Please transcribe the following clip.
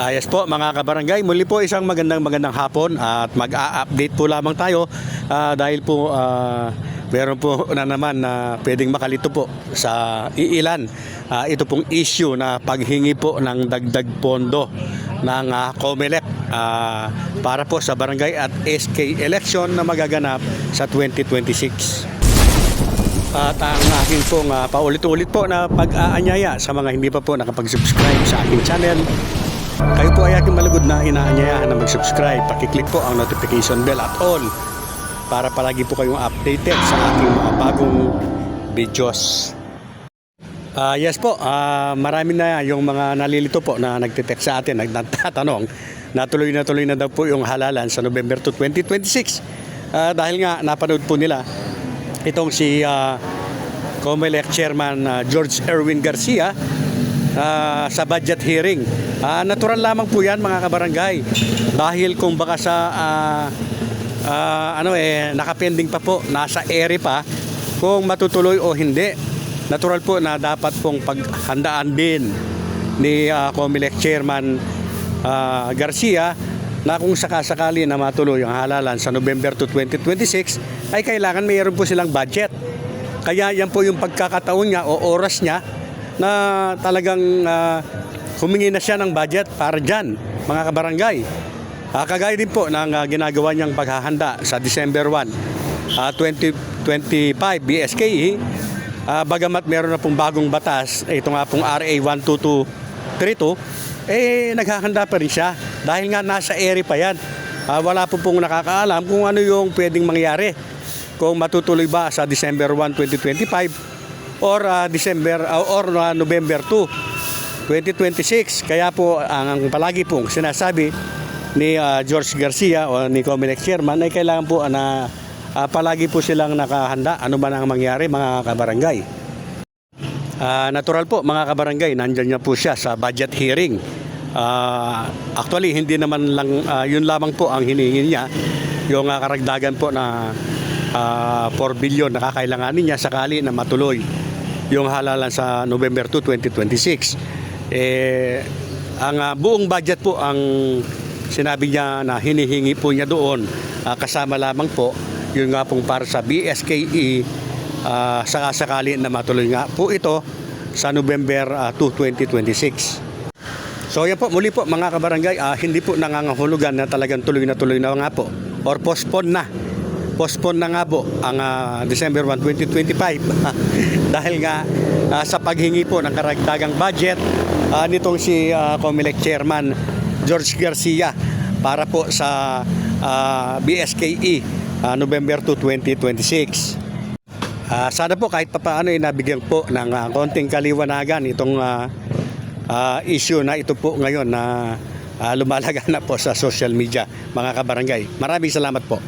Ah, yes po mga kabarangay, muli po isang magandang magandang hapon at mag-a-update po lamang tayo ah, dahil po ah, meron po na naman na pwedeng makalito po sa iilan. Ah, ito pong issue na paghingi po ng dagdag pondo ng ah, COMELEC ah, para po sa barangay at SK election na magaganap sa 2026. At ang aking pong ah, paulit-ulit po na pag-aanyaya sa mga hindi pa po nakapag-subscribe sa aking channel. Kayo po ay aking malugod na inaanyayahan na mag-subscribe. Pakiclick po ang notification bell at all para palagi po kayong updated sa aking mga bagong videos. Ah, yes po, ah, marami na yung mga nalilito po na nagtitext sa atin, nagtatanong na tuloy na tuloy na daw po yung halalan sa November 2, 2026. Ah, dahil nga napanood po nila itong si ah, COMELEC Chairman ah, George Erwin Garcia ah, sa budget hearing. Ah, natural lamang po yan mga kabarangay dahil kung baka sa ah, ah, ano eh nakapending pa po, nasa ere pa kung matutuloy o hindi. Natural po na dapat pong paghandaan din ni ah, COMELEC Chairman ah, Garcia na kung sakasakali na matuloy ang halalan sa November 2, 2026 ay kailangan mayroon po silang budget. Kaya yan po yung pagkakataon niya o oras niya na talagang ah, humingi na siya ng budget para dyan, mga kabarangay. Ah, kagaya din po ng ah, ginagawa niyang paghahanda sa December 1, ah, 2025 BSKE, ah, bagamat meron na pong bagong batas, ito nga pong RA 12232, eh naghahanda pa rin siya dahil nga nasa ere pa yan. Ah, wala po pong nakakaalam kung ano yung pwedeng mangyari kung matutuloy ba sa December 1, 2025 or ah, December ah, or ah, November 2, 2026. Kaya po ang, ang palagi pong sinasabi ni ah, George Garcia o ni Comelec Chairman ay kailangan po ah, na ah, palagi po silang nakahanda ano man ang mangyari mga kabarangay. Ah, natural po mga kabarangay, nandyan na po siya sa budget hearing. Ah, actually, hindi naman lang, ah, yun lamang po ang hinihingi niya, yung ah, karagdagan po na ah, 4 billion na kakailanganin niya sakali na matuloy yung halalan sa November 2, 2026. Eh, ang ah, buong budget po ang sinabi niya na hinihingi po niya doon, ah, kasama lamang po, yun nga pong para sa BSKE, uh, sakasakali na matuloy nga po ito sa November ah, 2, 2026. So yan po, muli po mga kabarangay, ah, hindi po nangangahulugan na talagang tuloy na tuloy na nga po or postpone na. Postpone na nga po ang ah, December 1, 2025 dahil nga ah, sa paghingi po ng karagdagang budget ah, nitong si ah, COMELEC Chairman George Garcia para po sa ah, BSKE ah, November 2, 2026. Ah, sana po kahit papaano ay nabigyan po ng ah, konting kaliwanagan itong ah, ah, issue na ito po ngayon na ah, lumalaga na po sa social media mga kabarangay. Maraming salamat po.